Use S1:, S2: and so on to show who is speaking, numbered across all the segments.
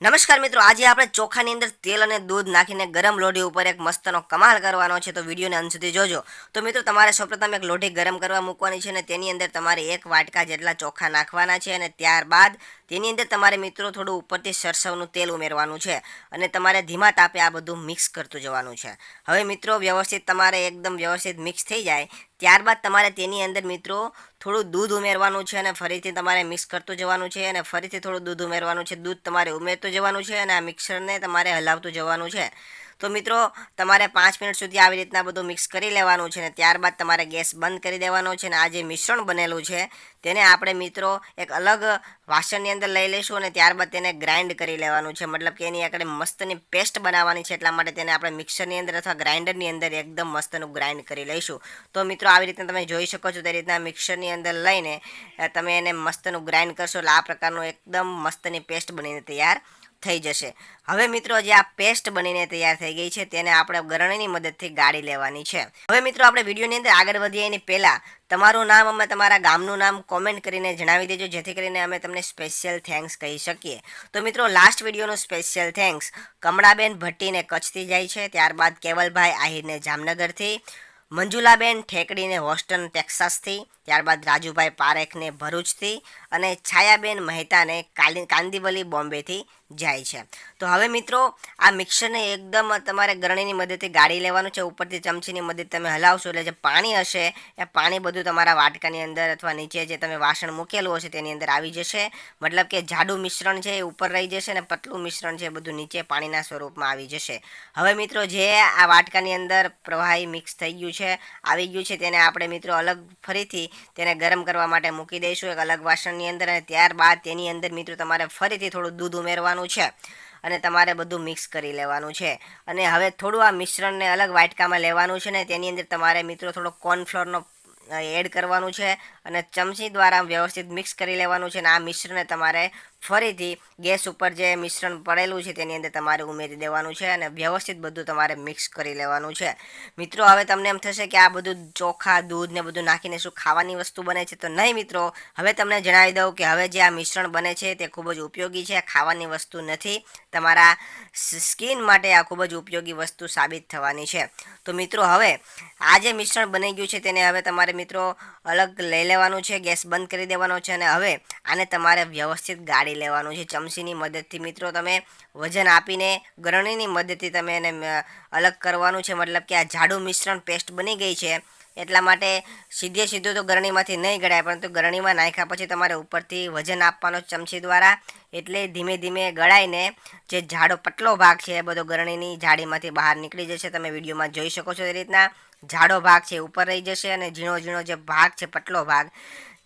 S1: નમસ્કાર મિત્રો, આજે આપણે ચોખાની અંદર તેલ અને દૂધ નાખીને ગરમ લોઢી ઉપર એક મસ્તનો કમાલ કરવાનો છે. તો વિડીયોને અંત સુધી જોજો. તો મિત્રો, તમારે સૌપ્રથમ એક લોઢી ગરમ કરવા મૂકવાની છે અને તેની અંદર તમારે એક વાટકા જેટલા ચોખા નાખવાના છે અને ત્યારબાદ તેની અંદર તમારે મિત્રો થોડું ઉપરથી સરસવનું તેલ ઉમેરવાનું છે અને તમારે ધીમા તાપે આ બધું મિક્સ કરતું જવાનું છે. હવે મિત્રો, વ્યવસ્થિત તમારે એકદમ વ્યવસ્થિત મિક્સ થઈ જાય ત્યારબાદ તમારે તેની અંદર મિત્રો થોડું દૂધ ઉમેરવાનું છે અને ફરીથી તમારે મિક્સ કરતું જવાનું છે અને ફરીથી થોડું દૂધ ઉમેરવાનું છે. દૂધ તમારે ઉમેરતું જવાનું છે અને આ મિક્સરને તમારે હલાવતું જવાનું છે. તો મિત્રો, તમારે પાંચ મિનિટ સુધી આવી રીતના બધું મિક્સ કરી લેવાનું છે ને ત્યારબાદ તમારે ગેસ બંધ કરી દેવાનો છે અને આ જે મિશ્રણ બનેલું છે, તેને આપણે મિત્રો એક અલગ વાસણની અંદર લઈ લઈશું અને ત્યારબાદ તેને ગ્રાઇન્ડ કરી લેવાનું છે. મતલબ કે એની આગળ મસ્તની પેસ્ટ બનાવવાની છે, એટલા માટે તેને આપણે મિક્સરની અંદર અથવા ગ્રાઇન્ડરની અંદર એકદમ મસ્તનું ગ્રાઇન્ડ કરી લઈશું. તો મિત્રો, આવી રીતના તમે જોઈ શકો છો તે રીતના મિક્સરની અંદર લઈને તમે એને મસ્તનું ગ્રાઇન્ડ કરશો એટલે આ પ્રકારનું એકદમ મસ્તની પેસ્ટ બનીને તૈયાર થઈ જશે. હવે મિત્રો, જે આ પેસ્ટ બનીને તૈયાર થઈ ગઈ છે, તેને આપણે ગરણીની મદદથી ગાળી લેવાની છે. હવે મિત્રો, આપણે વિડીયોની અંદર આગળ વધીએ. એની પહેલાં તમારું નામ અમે તમારા ગામનું નામ કોમેન્ટ કરીને જણાવી દેજો, જેથી કરીને અમે તમને સ્પેશિયલ થેન્ક્સ કહી શકીએ. તો મિત્રો લાસ્ટ વિડીયોનું સ્પેશિયલ થેન્ક્સ કમળાબેન ભટ્ટીને કચ્છથી જાય છે. ત્યારબાદ કેવલભાઈ આહિરને જામનગરથી, મંજુલાબેન ઠેકડીને હોસ્ટન, ટેક્સાસથી, ત્યારબાદ રાજુભાઈ પારેખને ભરૂચથી અને છાયાબેન મહેતાને કાલી કાંદીવલી બોમ્બેથી જાય છે. તો હવે મિત્રો, આ મિક્સરને એકદમ તમારે ગરણીની મદદથી ગાળી લેવાનું છે. ઉપરથી ચમચીની મદદ તમે હલાવશો એટલે જે પાણી હશે, એ પાણી બધું તમારા વાટકાની અંદર અથવા નીચે જે તમે વાસણ મૂકેલું હશે તેની અંદર આવી જશે. મતલબ કે જાડું મિશ્રણ છે એ ઉપર રહી જશે અને પતલું મિશ્રણ છે એ બધું નીચે પાણીના સ્વરૂપમાં આવી જશે. હવે મિત્રો, જે આ વાટકાની અંદર પ્રવાહી મિક્સ થઈ ગયું છે, આવી ગયું છે, તેને આપણે મિત્રો અલગ ફરીથી તેને ગરમ કરવા માટે મૂકી દઈશું. એક અલગ વાસણની અંદર અને ત્યારબાદ તેની અંદર મિત્રો તમારે ફરીથી થોડું દૂધ ઉમેરવાનું છે અને તમારે બધું મિક્સ કરી લેવાનું છે. અને હવે થોડું આ મિશ્રણને અલગ વાટકામાં લેવાનું છે ને તેની અંદર તમારે મિત્રો થોડો કોર્નફ્લોરનો એડ કરવાનું છે અને ચમચી દ્વારા વ્યવસ્થિત મિક્સ કરી લેવાનું છે અને આ મિશ્રણને તમારે ફરીથી ગેસ ઉપર જે મિશ્રણ પડેલું છે તેની અંદર તમારે ઉમેરી દેવાનું છે અને વ્યવસ્થિત બધું તમારે મિક્સ કરી લેવાનું છે. મિત્રો, હવે તમને એમ થશે કે આ બધું ચોખા, દૂધ ને બધું નાખીને શું ખાવાની વસ્તુ બને છે? તો નહીં મિત્રો, હવે તમને જણાવી દઉં કે હવે જે આ મિશ્રણ બને છે તે ખૂબ જ ઉપયોગી છે ખાવાની વસ્તુ નથી. તમારા સ્કિન માટે આ ખૂબ જ ઉપયોગી વસ્તુ સાબિત થવાની છે. તો મિત્રો, હવે આ જે મિશ્રણ બની ગયું છે તેને હવે તમારે મિત્રો અલગ લઈ લેવાનું છે, ગેસ બંધ કરી દેવાનો છે અને હવે આને તમારે વ્યવસ્થિત ગાળી લેવાનું છે. ચમચીની મદદથી મિત્રો તમે વજન આપીને, ગરણીની મદદથી તમે એને અલગ કરવાનું છે. મતલબ કે આ જાડું મિશ્રણ પેસ્ટ બની ગઈ છે. એટલા માટે સીધે સીધું તો ગરણીમાંથી નહીં ગળાય, પરંતુ ગરણીમાં નાખ્યા પછી તમારે ઉપરથી વજન આપવાનો ચમચી દ્વારા એટલે ધીમે ધીમે ગળાઈને જે જાડો પટલો ભાગ છે એ બધો ગરણીની જાળીમાંથી બહાર નીકળી જશે. તમે વિડીયોમાં જોઈ શકો છો એ રીતના. જાડો ભાગ છે ઉપર રહી જશે અને ઝીણો ઝીણો જે ભાગ છે, પટલો ભાગ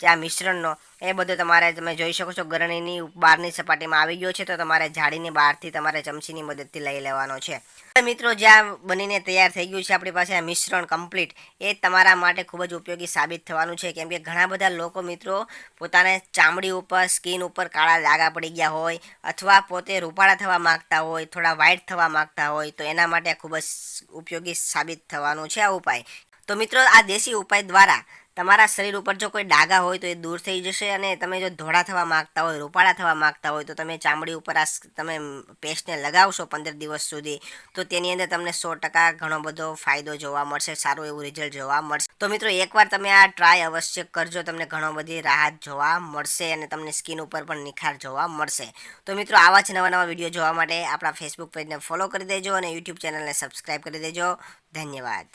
S1: જે આ મિશ્રણનો. એ બધો તમારે તમે જોઈ શકો છો, ગરણીની બહારની સપાટીમાં આવી ગયો છે, તો તમારે જાળીની બહારથી તમારે ચમચીની મદદથી લઈ લેવાનો છે. મિત્રો જ્યાં બનીને તૈયાર થઈ ગયું છે, આપણી પાસે આ મિશ્રણ કમ્પ્લીટ એ તમારા માટે ખૂબ જ ઉપયોગી સાબિત થવાનું છે. કેમ કે ઘણા બધા લોકો મિત્રો પોતાને ચામડી ઉપર, સ્કિન ઉપર કાળા લાગા પડી ગયા હોય, અથવા પોતે રૂપાળા થવા માંગતા હોય, થોડા વ્હાઇટ થવા માંગતા હોય, તો એના માટે ખૂબ જ ઉપયોગી સાબિત થવાનું છે આ ઉપાય. તો મિત્રો, આ દેશી ઉપાય દ્વારા તમારા શરીર ઉપર જો કોઈ ડાઘા હોય તો એ દૂર થઈ જશે અને તમે જો ધોળા થવા માગતા હોય, રૂપાળા થવા માગતા હોય, તો તમે ચામડી ઉપર આ તમે પેસ્ટને લગાવશો પંદર દિવસ સુધી, તો તેની અંદર તમને સો ટકા ઘણો બધો ફાયદો જોવા મળશે, સારું એવું રિઝલ્ટ જોવા મળશે. તો મિત્રો, એકવાર તમે આ ટ્રાય અવશ્ય કરજો, તમને ઘણો બધી રાહત જોવા મળશે અને તમને સ્કિન ઉપર પણ નિખાર જોવા મળશે. તો મિત્રો, આવા જ નવા નવા વીડિયો જોવા માટે આપણા ફેસબુક પેજને ફોલો કરી દેજો અને યુટ્યુબ ચેનલને સબસ્ક્રાઈબ કરી દેજો. ધન્યવાદ.